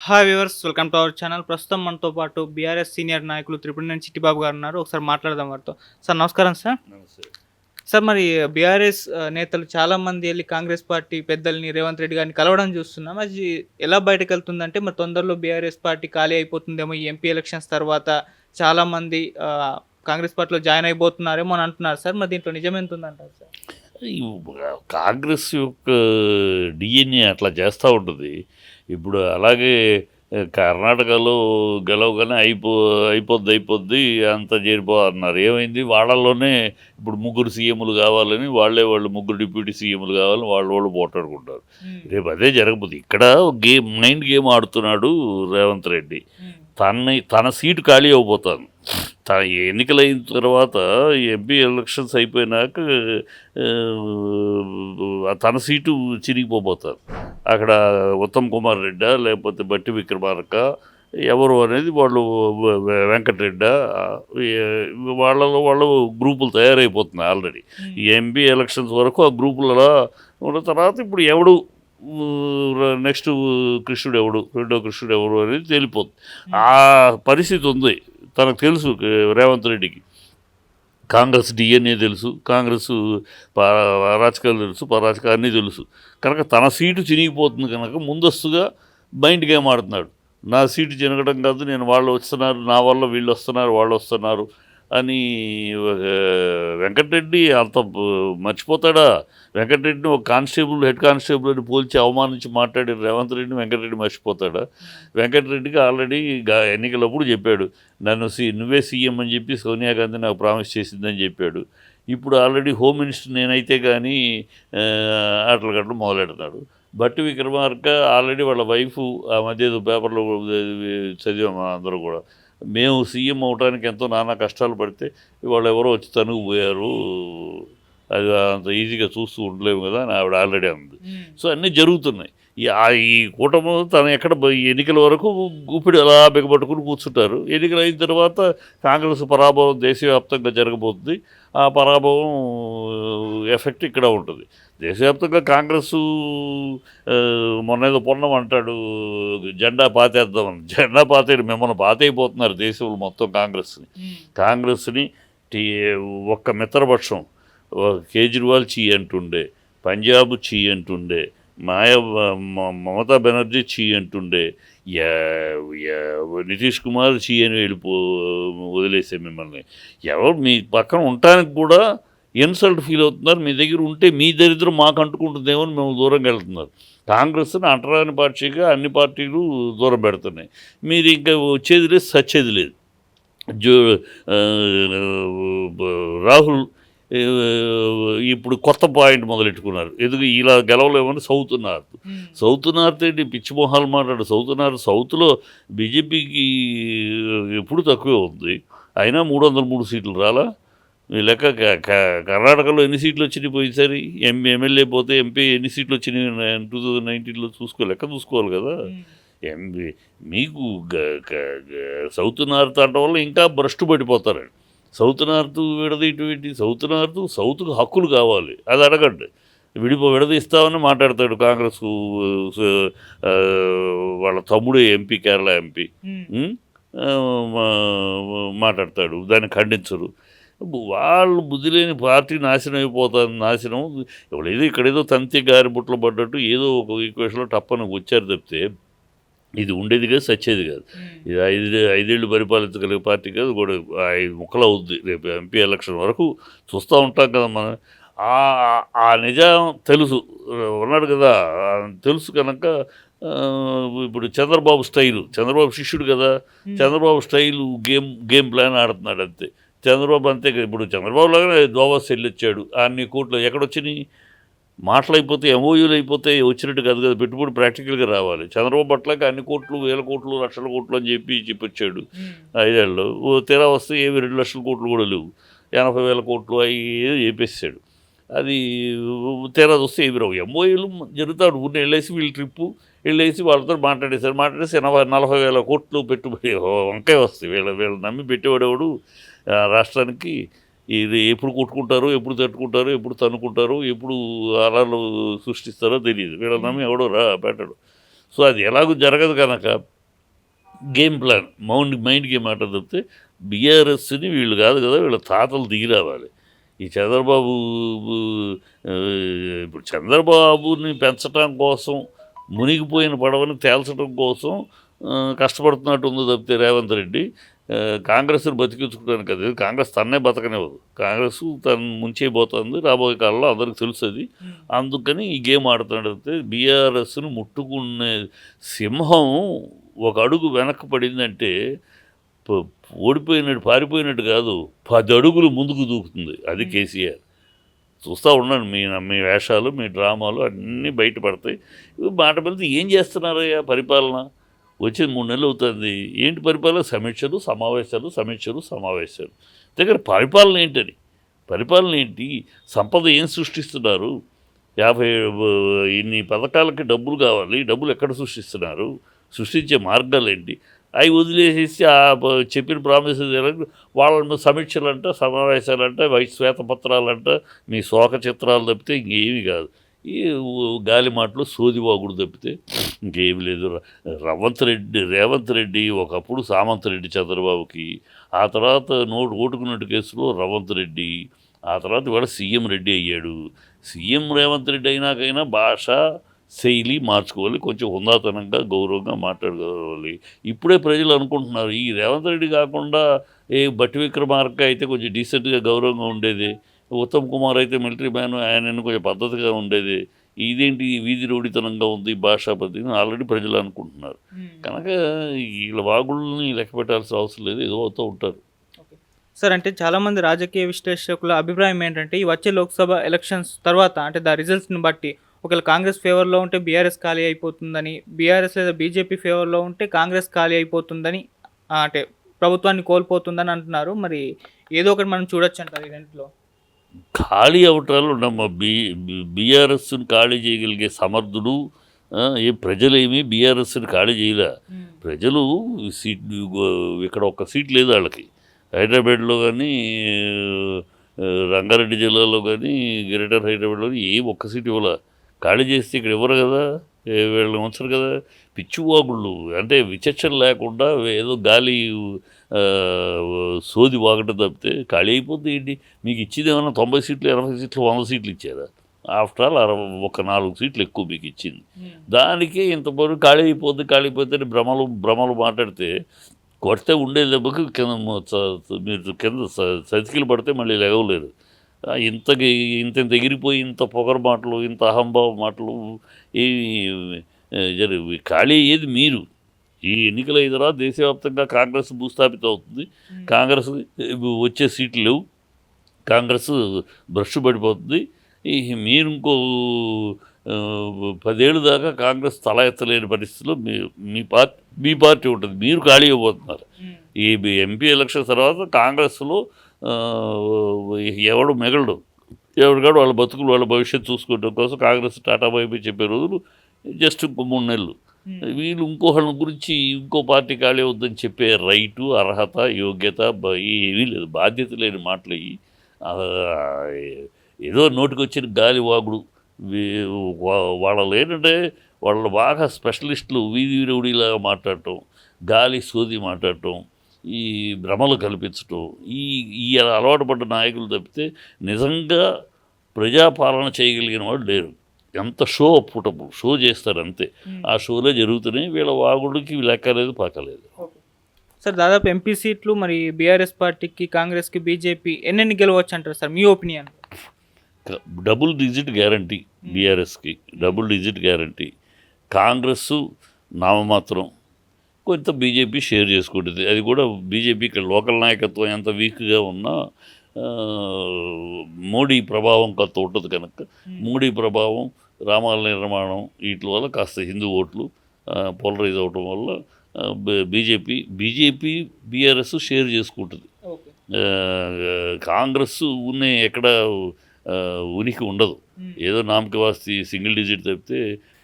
Hi viewers welcome to our channel ప్రస్తుతం మనతో పాటు బీఆర్ఎస్ సీనియర్ నాయకులు త్రిపుణి చిట్టిబాబు గారు ఉన్నారు. ఒకసారి మాట్లాడదాం వారితో. సార్ నమస్కారం సార్. సార్ మరి బీఆర్ఎస్ నేతలు చాలా మంది వెళ్ళి కాంగ్రెస్ పార్టీ పెద్దల్ని రేవంత్ రెడ్డి గారిని కలవడం చూస్తున్నాం. అది ఎలా బయటకు వెళ్తుందంటే మరి తొందరలో బీఆర్ఎస్ పార్టీ ఖాళీ అయిపోతుందేమో ఈ ఎంపీ ఎలక్షన్స్ తర్వాత చాలా మంది ఆ, కాంగ్రెస్ పార్టీలో జాయిన్ అయిపోతున్నారేమో అని అంటున్నారు సార్. మరి దీంట్లో నిజం ఎంత ఉందంటారు సార్ కాంగ్రెస్ యొక్క డిఎన్ఏ అట్లా చేస్తూ ఉంటుంది. ఇప్పుడు అలాగే కర్ణాటకలో గెలవగానే అయిపో అయిపోద్ది అయిపోద్ది అంత చేరిపో అన్నారు ఏమైంది? వాళ్ళలోనే ఇప్పుడు ముగ్గురు సీఎంలు కావాలని వాళ్ళే వాళ్ళు ముగ్గురు డిప్యూటీ సీఎంలు కావాలని వాళ్ళు వాళ్ళు పోటాడుకుంటారు రేపు అదే జరగబోతుంది ఇక్కడ గేమ్ మైండ్ గేమ్ ఆడుతున్నాడు రేవంత్ రెడ్డి. తన తన సీటు ఖాళీ అయిపోతాను తన ఎన్నికలైన తర్వాత ఎంపీ ఎలక్షన్స్ అయిపోయినాక తన సీటు చిరిగిపోతారు అక్కడ ఉత్తమ్ కుమార్ రెడ్డా లేకపోతే బట్టి విక్రమార్క ఎవరు అనేది వాళ్ళు వెంకటరెడ్డ వాళ్ళలో వాళ్ళు గ్రూపులు తయారైపోతున్నాయి ఆల్రెడీ. ఈ ఎంపీ ఎలక్షన్స్ వరకు ఆ గ్రూపులలో ఉన్న తర్వాత ఇప్పుడు ఎవడు నెక్స్ట్ కృష్ణుడు ఎవడు రెండో కృష్ణుడు ఎవరు అనేది తేలిపోతుంది. ఆ పరిస్థితి ఉంది. తనకు తెలుసు రేవంత్ రెడ్డికి. కాంగ్రెస్ డిఎన్ఏ తెలుసు కాంగ్రెస్ అరాచకాలు తెలుసు పరాచకాలు అన్నీ తెలుసు. కనుక తన సీటు చినిగిపోతుంది కనుక ముందస్తుగా మైండ్ గేమ్ ఆడుతున్నాడు. నా సీటు చినగడం కాదు నేను వాళ్ళు వస్తున్నారు నా వల్ల వీళ్ళు వస్తున్నారు వాళ్ళు వస్తున్నారు. అని ఒక వెంకటరెడ్డి అంత మర్చిపోతాడా? వెంకటరెడ్డిని ఒక కానిస్టేబుల్ హెడ్ కానిస్టేబుల్ అని పోల్చి అవమానించి మాట్లాడి రేవంత్ రెడ్డిని వెంకటరెడ్డి మర్చిపోతాడా? వెంకటరెడ్డికి ఆల్రెడీ ఎన్నికలప్పుడు చెప్పాడు నన్ను సి నువ్వే సీఎం అని చెప్పి సోనియా గాంధీ నాకు ప్రామిస్ చేసిందని చెప్పాడు. ఇప్పుడు ఆల్రెడీ హోమ్ మినిస్టర్ నేనైతే కానీ ఆటలు కట్టడం మొదలెడతాడు. బట్టి విక్రమార్క ఆల్రెడీ వాళ్ళ వైఫ్ ఆ మధ్య పేపర్లో చదివాము అందరూ కూడా. మేము సీఎం అవడానికి ఎంతో నానా కష్టాలు పడితే వాళ్ళు ఎవరో వచ్చి తనుగు పోయారు అది అంత ఈజీగా చూస్తూ ఉండలేము కదా అని ఆవిడ ఆల్రెడీ అంది. సో అన్నీ జరుగుతున్నాయి. ఈ ఆ ఈ కూటమి తను ఎక్కడ ఎన్నికల వరకు ఊపిడి అలా బిగబట్టుకుని కూర్చుంటారు. ఎన్నికలు అయిన తర్వాత కాంగ్రెస్ పరాభవం దేశవ్యాప్తంగా జరగబోతుంది. ఆ పరాభవం ఎఫెక్ట్ ఇక్కడ ఉంటుంది. దేశవ్యాప్తంగా కాంగ్రెస్ మొన్న ఏదో పొన్నం అంటాడు జెండా పాతేద్దామని. జెండా పాతేడు మిమ్మల్ని పాతైపోతున్నారు దేశంలో మొత్తం కాంగ్రెస్ని. కాంగ్రెస్ని టీ ఒక్క మిత్రపక్షం కేజ్రీవాల్ చీ అంటుండే పంజాబ్ చీ అంటుండే మాయ మమతా బెనర్జీ చీ అంటుండే నితీష్ కుమార్ చీ అని వెళ్ళిపో వదిలేసే మిమ్మల్ని. ఎవరు మీ పక్కన ఉండటానికి కూడా ఇన్సల్ట్ ఫీల్ అవుతున్నారు మీ దగ్గర ఉంటే మీ దరిద్రం మాకు అంటుకుంటుందేమో అని మేము దూరంగా వెళ్తున్నారు. కాంగ్రెస్ని అంటరాని పార్టీగా అన్ని పార్టీలు దూరం పెడుతున్నాయి. మీరు ఇంకా వచ్చేది లేదు సచ్చేది లేదు. జో రాహుల్ ఇప్పుడు కొత్త పాయింట్ మొదలెట్టుకున్నారు. ఎందుకు ఇలా గెలవలేమని సౌత్ నార్త్ సౌత్ నార్త్ ఏంటి? పిచ్చి మొహాలు మాట్లాడు. సౌత్ నార్త్ సౌత్లో బీజేపీకి ఎప్పుడు తక్కువే ఉంది. అయినా మూడు వందల మూడు సీట్లు రాలా? లెక్క కర్ణాటకలో ఎన్ని సీట్లు వచ్చినాయి పోయినసారి? ఎంపీ ఎమ్మెల్యే పోతే ఎంపీ ఎన్ని సీట్లు వచ్చినాయి టూ థౌజండ్ నైన్టీన్లో చూసుకో లెక్క చూసుకోవాలి కదా. ఎంపీ మీకు సౌత్ నార్త్ అనడం వల్ల ఇంకా భ్రష్టు పడిపోతారండి సౌత్ నార్త్ విడదీయటం ఏంటి సౌత్ నార్త్ సౌత్కు హక్కులు కావాలి. అది అడగండి. విడిపో విడదీస్తామని మాట్లాడతాడు కాంగ్రెస్ వాళ్ళ తమ్ముడు ఎంపీ కేరళ ఎంపీ. మాట్లాడతాడు. దాన్ని ఖండించరు. వాళ్ళు బుద్ధి లేని పార్టీ నాశనం అయిపోతుంది నాశనం. ఏదో ఇక్కడేదో తంతి గారి బుట్టలు పడ్డట్టు ఏదో ఒక ఈక్వేషన్లో టప్పని వచ్చారు తప్పితే ఇది ఉండేది కాదు సచ్చేది కాదు. ఇది ఐదు ఐదేళ్ళు పరిపాలించగలిగే పార్టీ కాదు కూడా ఐదు ముక్కలు అవుద్ది. రేపు ఎంపీ ఎలక్షన్ వరకు చూస్తూ ఉంటాం కదా మనం. ఆ- ఆ నిజం తెలుసు. ఉన్నాడు కదా తెలుసు కనుక ఇప్పుడు చంద్రబాబు స్టైలు. చంద్రబాబు శిష్యుడు కదా. Chandrababu style game game plan ఆడుతున్నాడు అంతే. చంద్రబాబు అంతే కదా. ఇప్పుడు చంద్రబాబు లాగా దోవాస్ వెళ్ళొచ్చాడు అన్ని కోట్లు ఎక్కడొచ్చినాయి? మాటలు అయిపోతే ఎంఓయూలు అయిపోతే వచ్చినట్టు కాదు కదా. పెట్టుబడి ప్రాక్టికల్గా రావాలి. చంద్రబాబు అట్లాగా అన్ని కోట్లు వేల కోట్లు లక్షల కోట్లు అని చెప్పి చెప్పొచ్చాడు ఐదేళ్ళు ఓ తీరా వస్తే ఏమి రెండు లక్షల కోట్లు కూడా లేవు. ఎనభై వేల కోట్లు అవి చెప్పేసాడు అది తీరా వస్తే ఏమి రావు. ఎంఓఏలు జరుగుతాడు. ఊరిని వెళ్ళేసి వీళ్ళు ట్రిప్పు వెళ్ళేసి వాళ్ళతో మాట్లాడేశారు. మాట్లాడేసి ఎనభై నలభై వేల కోట్లు పెట్టుబడి వంకాయ వస్తాయి. వీళ్ళ వీళ్ళు నమ్మి పెట్టేవాడేవాడు? రాష్ట్రానికి ఇది ఎప్పుడు కొట్టుకుంటారో ఎప్పుడు తట్టుకుంటారో ఎప్పుడు తన్నుకుంటారో ఎప్పుడు అలాలు సృష్టిస్తారో తెలియదు. వీళ్ళ నమ్మి ఎవడో రా పెట్టడు సో అది ఎలాగో జరగదు కనుక గేమ్ ప్లాన్ మౌండ్ మైండ్ గేమ్ ఆట తప్పితే బీఆర్ఎస్ని వీళ్ళు కాదు కదా వీళ్ళ తాతలు దిగి రావాలి. ఈ చంద్రబాబు ఇప్పుడు చంద్రబాబుని పెంచడం కోసం మునిగిపోయిన పడవని తేల్చడం కోసం కష్టపడుతున్నట్టు ఉంది తప్పితే రేవంత్ రెడ్డి. కాంగ్రెస్ని బతికించుకోవడానికి కదా కాంగ్రెస్ తన్నే బతకనివ్వదు. కాంగ్రెస్ తను ముంచేయబోతుంది రాబోయే కాలంలో అందరికి తెలుస్తుంది అందుకని ఈ గేమ్ ఆడుతున్నాడు తప్పితే బీఆర్ఎస్ను ముట్టుకునే సింహం ఒక అడుగు వెనక్కి పడిందంటే ఓడిపోయినట్టు పారిపోయినట్టు కాదు పది అడుగులు ముందుకు దూకుతుంది అది కేసీఆర్. చూస్తూ ఉండండి మీ మీ వేషాలు మీ డ్రామాలు అన్నీ బయటపడతాయి. ఇవి మాట పెడితే ఏం చేస్తున్నారయ్యా పరిపాలన? వచ్చి మూడు నెలలు అవుతుంది. ఏంటి పరిపాలన? సమీక్షలు సమావేశాలు సమీక్షలు సమావేశాలు. దగ్గర పరిపాలన ఏంటని పరిపాలన ఏంటి? సంపద ఏం సృష్టిస్తున్నారు? యాభై ఇన్ని పథకాలకి డబ్బులు కావాలి. డబ్బులు ఎక్కడ సృష్టిస్తున్నారు? సృష్టించే మార్గాలు ఏంటి? అవి వదిలేసేసి ఆ చెప్పిన ప్రామిసెస్ వాళ్ళ సమీక్షలంట సమావేశాలంట వై శ్వేతపత్రాలంట మీ శోక చిత్రాలు తప్పితే ఇంకేమీ కాదు. ఈ గాలి మాటలు సోదివాగుడు తప్పితే ఇంకేం లేదు. రవంత్ రెడ్డి రేవంత్ రెడ్డి ఒకప్పుడు సామంత్ రెడ్డి చంద్రబాబుకి ఆ తర్వాత నోటు ఓటుకున్నట్టు కేసులో రవంత్ రెడ్డి ఆ తర్వాత ఇవాళ సీఎం రెడ్డి అయ్యాడు. సీఎం రేవంత్ రెడ్డి అయినాకైనా భాష శైలి మార్చుకోవాలి కొంచెం హుందాతనంగా గౌరవంగా మాట్లాడుకోవాలి. ఇప్పుడే ప్రజలు అనుకుంటున్నారు ఈ రేవంత్ రెడ్డి కాకుండా ఏ బట్టి విక్రమార్క అయితే కొంచెం డీసెంట్గా గౌరవంగా ఉండేది ఉత్తమ్ కుమార్ అయితే మిలిటరీ మ్యాన్ ఆయన కొంచెం పద్ధతిగా ఉండేది? ఇదేంటి వీధి రౌడితనంగా ఉంది భాషా పద్ధతి ఆల్రెడీ ప్రజలు అనుకుంటున్నారు. కనుక వీళ్ళ వాగుల్ని లెక్క పెట్టాల్సిన అవసరం లేదు ఏదో అవుతూ ఉంటారు. సార్ అంటే చాలామంది రాజకీయ విశ్లేషకుల అభిప్రాయం ఏంటంటే ఈ వచ్చే లోక్సభ ఎలక్షన్స్ తర్వాత అంటే దా రిజల్ట్స్ని బట్టి ఒకవేళ కాంగ్రెస్ ఫేవర్లో ఉంటే బీఆర్ఎస్ ఖాళీ అయిపోతుందని బీఆర్ఎస్ లేదా బీజేపీ ఫేవర్లో ఉంటే కాంగ్రెస్ ఖాళీ అయిపోతుందని అంటే ప్రభుత్వాన్ని కోల్పోతుందని అంటున్నారు. మరి ఏదో ఒకటి మనం చూడొచ్చు అంటారు ఈ రెంట్లో. ఖాళీ అవటాలు నమ్మ బీ బీఆర్ఎస్ని ఖాళీ చేయగలిగే సమర్థుడు ఏ ప్రజలేమి బీఆర్ఎస్ని ఖాళీ చేయలే. ప్రజలు సీట్ ఇక్కడ ఒక్క సీట్ లేదు వాళ్ళకి. హైదరాబాద్లో కానీ రంగారెడ్డి జిల్లాలో కానీ గ్రేటర్ హైదరాబాద్లో కానీ ఏ ఒక్క సీట్ ఇవ్వాల. ఖాళీ చేస్తే ఇక్కడ ఇవ్వరు కదా. ఏ వీళ్ళని ఉంచరు కదా. పిచ్చివాగుళ్ళు అంటే విచక్షణ లేకుండా ఏదో గాలి సోది వాగటం తప్పితే ఖాళీ అయిపోతుంది ఏంటి? మీకు ఇచ్చింది ఏమన్నా తొంభై సీట్లు ఎనభై సీట్లు వంద సీట్లు ఇచ్చారా? ఆఫ్టర్ ఆల్ అరవై ఒక నాలుగు సీట్లు ఎక్కువ మీకు ఇచ్చింది. దానికే ఇంత బరువు ఖాళీ అయిపోద్ది ఖాళీ అయిపోతే అని భ్రమలు భ్రమలు మాట్లాడితే కొడితే ఉండే దెబ్బకి కింద మీరు కింద సతికిలు పడితే మళ్ళీ లేవలేరు ఆ, ఇంతకి ఇంత ఇంత ఎగిరిపోయి ఇంత పొగరు మాటలు ఇంత అహంభావ మాటలు ఈ జరి ఖాళీ అయ్యేది మీరు. ఈ ఎన్నికల ఎదురా దేశవ్యాప్తంగా కాంగ్రెస్ భూస్థాపితం అవుతుంది. కాంగ్రెస్ వచ్చే సీట్లు లేవు. కాంగ్రెస్ భ్రష్ పడిపోతుంది. ఈ మీరు ఇంకో పదేళ్ళు దాకా కాంగ్రెస్ తల ఎత్తలేని పరిస్థితిలో మీ మీ పార్టీ మీ పార్టీ ఉంటుంది. మీరు ఖాళీ అయిపోతున్నారు. ఈ ఎంపీ ఎలక్షన్ తర్వాత కాంగ్రెస్లో ఎవడు మిగలడు. ఎవరికాడు వాళ్ళ బతుకులు వాళ్ళ భవిష్యత్తు చూసుకోవడం కోసం కాంగ్రెస్ టాటా బైబీ చెప్పే రోజులు జస్ట్ ఇంకో మూడు నెలలు. వీళ్ళు ఇంకోళ్ళ గురించి ఇంకో పార్టీ ఖాళీ అవుద్దని చెప్పే రైటు అర్హత యోగ్యత ఏమీ లేదు బాధ్యత లేని మాటలు ఆ, ఏదో నోటికి వచ్చిన గాలి వాగుడు. వీ- వా- వాళ్ళలో ఏంటంటే వాళ్ళు బాగా స్పెషలిస్టులు వీధి రౌడీలాగా మాట్లాడటం గాలి సోది మాట్లాడటం ఈ భ్రమలు కల్పించటం ఈ ఈ అలవాటు పడ్డ నాయకులు తప్పితే నిజంగా ప్రజాపాలన చేయగలిగిన వాళ్ళు లేరు. ఎంత షో పుటపు షో చేస్తారు అంతే. ఆ షోలో జరుగుతున్నాయి వీళ్ళ వాగుడికి లెక్కలేదు పాకలేదు సార్ దాదాపు ఎంపీ సీట్లు మరి బీఆర్ఎస్ పార్టీకి కాంగ్రెస్కి బీజేపీ ఎన్నెన్ని గెలవచ్చు అంటారు సార్ మీ ఒపీనియన్? డబుల్ డిజిట్ గ్యారంటీ బీఆర్ఎస్కి డబుల్ డిజిట్ గ్యారంటీ. కాంగ్రెస్ నామమాత్రం కొంత బీజేపీ షేర్ చేసుకుంటుంది. అది కూడా బీజేపీ ఇక్కడ లోకల్ నాయకత్వం ఎంత వీక్గా ఉన్నా మోడీ ప్రభావం కొంత ఉంటుంది కనుక. మోడీ ప్రభావం రామాల నిర్మాణం వీటి వల్ల కాస్త హిందూ ఓట్లు పోలరైజ్ అవటం వల్ల బీజేపీ బీజేపీ బీఆర్ఎస్ షేర్ చేసుకుంటుంది. కాంగ్రెస్ ఉన్న ఎక్కడ ఉనికి ఉండదు. ఏదో నామకి వాస్తి సింగిల్ డిజిట్ తప్పితే